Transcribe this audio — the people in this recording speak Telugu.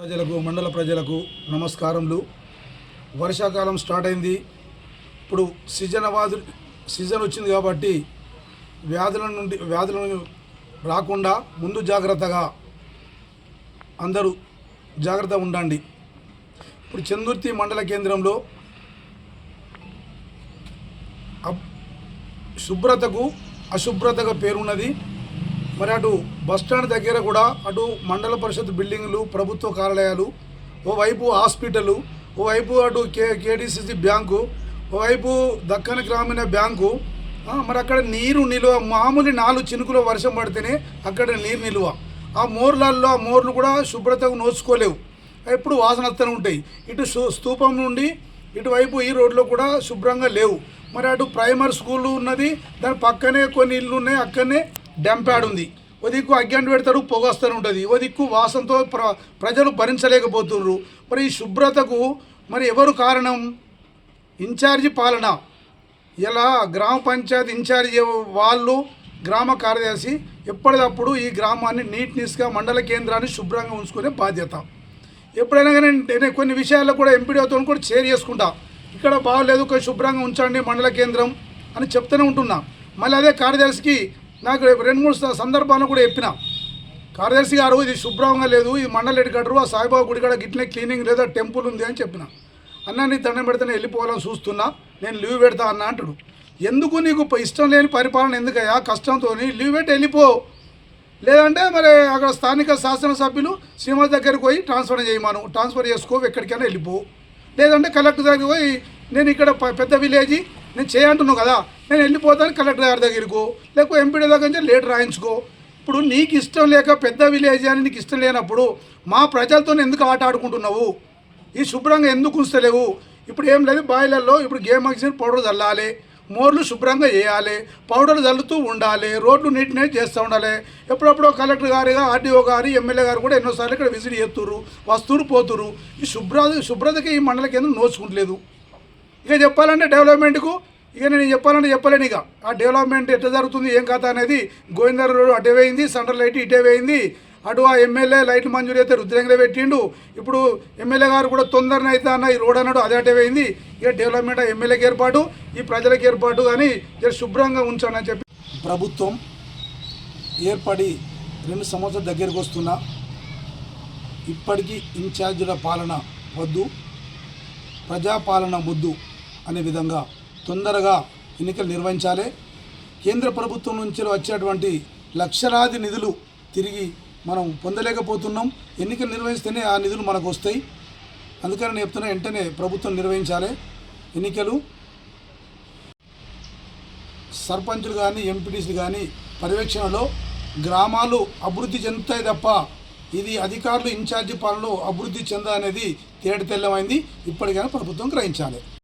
ప్రజలకు మండల ప్రజలకు నమస్కారములు. వర్షాకాలం స్టార్ట్ అయింది. ఇప్పుడు సీజన్ వాదు సీజన్ వచ్చింది కాబట్టి వ్యాధుల నుండి వ్యాధులను రాకుండా ముందు జాగ్రత్తగా అందరూ జాగ్రత్త ఉండండి. ఇప్పుడు చందుర్తి మండల కేంద్రంలో అబ్- శుభ్రతకు అశుభ్రతగా పేరున్నది మరి అటు బస్టాండ్ దగ్గర కూడా అటు మండల పరిషత్ బిల్డింగ్లు ప్రభుత్వ కార్యాలయాలు ఓవైపు హాస్పిటల్ ఓవైపు అటు కే కేడీసీసీ బ్యాంకు ఓవైపు దక్కన గ్రామీణ బ్యాంకు మరి అక్కడ నీరు నిలువ మామూలు నాలుగు చినుకులు వర్షం పడితేనే అక్కడ నీరు నిలువ. ఆ మోర్లల్లో ఆ మోర్లు కూడా శుభ్రతకు నోచుకోలేవు. ఎప్పుడు వాసన వస్తూనే ఉంటాయి. ఇటు స్థూపం స్తూపం నుండి ఇటువైపు ఈ రోడ్లో కూడా శుభ్రంగా లేవు. మరి అటు ప్రైమరీ స్కూల్ ఉన్నది దాని పక్కనే కొన్ని ఇల్లు ఉన్నాయి అక్కడనే డంప్ ఉంది ఓ దిక్కు అగ్గంటి పెడతారు పొగ వస్తూనే ఉంటుంది. ఓ దిక్కు వాసంతో ప్ర ప్రజలు భరించలేకపోతున్నారు మరి ఈ శుభ్రతకు మరి ఎవరు కారణం? ఇన్ఛార్జి పాలన. ఇలా గ్రామ పంచాయతీ ఇన్ఛార్జి వాళ్ళు గ్రామ కార్యదర్శి ఎప్పటికప్పుడు ఈ గ్రామాన్ని నీట్నెస్గా మండల కేంద్రాన్ని శుభ్రంగా ఉంచుకునే బాధ్యత. ఎప్పుడైనా కానీ నేను కొన్ని విషయాల్లో కూడా ఎంపీడీతో కూడా షేర్ చేసుకుంటా. ఇక్కడ బాగలేదు కొంచెం శుభ్రంగా ఉంచండి మండల కేంద్రం అని చెప్తూనే ఉంటున్నా. మళ్ళీ అదే కార్యదర్శికి నాకు రెండు మూడు సందర్భాలు సందర్భాల్లో కూడా చెప్పిన. కార్యదర్శి గారు ఇది శుభ్రంగా లేదు ఇది మండలి ఎడికడరు ఆ సాయిబాబా గుడి కూడా గిట్లే క్లీనింగ్ లేదా టెంపుల్ ఉంది అని చెప్పిన. అన్న నీ దండం పెడితే నేను వెళ్ళిపోవాలని చూస్తున్నా నేను లీవ్ పెడతా అన్న అంటాడు. ఎందుకు నీకు ఇష్టం లేని పరిపాలన ఎందుకయ్యా? కష్టంతో లీవ్ పెట్టి వెళ్ళిపో. లేదంటే మరి అక్కడ స్థానిక శాసనసభ్యులు శ్రీమతి దగ్గరికి పోయి ట్రాన్స్ఫర్ చేయమాను. ట్రాన్స్ఫర్ చేసుకో ఎక్కడికైనా వెళ్ళిపో. లేదంటే కలెక్టర్ దగ్గరికి పోయి నేను ఇక్కడ ప- పెద్ద విలేజ్ నేను చేయంటున్నావు కదా నేను వెళ్ళిపోతాను కలెక్టర్ గారి దగ్గరకు. లేకపోతే ఎంపీడీ దగ్గర నుంచి లేటర్ రాయించుకో. ఇప్పుడు నీకు ఇష్టం లేక పెద్ద విలేజ్ అని నీకు ఇష్టం లేనప్పుడు మా ప్రజలతో ఎందుకు ఆట ఆడుకుంటున్నావు? ఈ శుభ్రంగా ఎందుకు ఉంచలేవు? ఇప్పుడు ఏం లేదు బాయిలర్లో ఇప్పుడు గేమ్ మ్యాగజైన్ పౌడర్ చల్లాలి మోర్లు శుభ్రంగా వేయాలి పౌడర్ చల్లుతూ ఉండాలి రోడ్లు నీట్నెస్ చేస్తూ ఉండాలి. ఎప్పుడప్పుడు కలెక్టర్ గారిగా ఆర్డీఓ గారు ఎమ్మెల్యే గారు కూడా ఎన్నోసార్లు ఇక్కడ విజిట్ చేస్తుర్రు వస్తురు పోతురు ఈ శుభ్ర శుభ్రతకి ఈ మండల కేంద్రం నోచుకుంటలేదు? ఇక చెప్పాలంటే డెవలప్మెంట్కు ఇక నేను చెప్పాలంటే చెప్పలేను ఇక. ఆ డెవలప్మెంట్ ఎట్లా జరుగుతుంది ఏం కథ అనేది గోవిందర్ రోడ్ అటే వేయింది సెంట్రల్ లైట్ ఇటే వేయింది అటు ఆ ఎమ్మెల్యే లైట్ మంజూరు అయితే రుద్రంగిలో పెట్టిండు. ఇప్పుడు ఎమ్మెల్యే గారు కూడా తొందరనే అయితే అన్న ఈ రోడ్ అన్నాడు అదే అటే వేయింది ఇక డెవలప్మెంట్ ఆ ఎమ్మెల్యేకి ఏర్పాటు ఈ ప్రజలకు ఏర్పాటు కానీ జర శుభ్రంగా ఉంచానని చెప్పి. ప్రభుత్వం ఏర్పడి రెండు సంవత్సరాల దగ్గరికి వస్తున్నా ఇప్పటికీ ఇన్ఛార్జీల పాలన వద్దు ప్రజాపాలన ముద్దు అనే విధంగా తొందరగా ఎన్నికలు నిర్వహించాలి. కేంద్ర ప్రభుత్వం నుంచి వచ్చేటువంటి లక్షలాది నిధులు తిరిగి మనం పొందలేకపోతున్నాం. ఎన్నికలు నిర్వహిస్తేనే ఆ నిధులు మనకు వస్తాయి. అందుకని నేను చెప్తున్నా వెంటనే ప్రభుత్వం నిర్వహించాలి ఎన్నికలు. సర్పంచులు కానీ ఎంపీటీసీలు కానీ పర్యవేక్షణలో గ్రామాలు అభివృద్ధి చెందుతాయి తప్ప ఇది అధికారులు ఇన్ఛార్జి పాలనలో అభివృద్ధి చెందనేది అనేది తెల్లమైంది ఇప్పటికైనా ప్రభుత్వం గ్రహించాలి.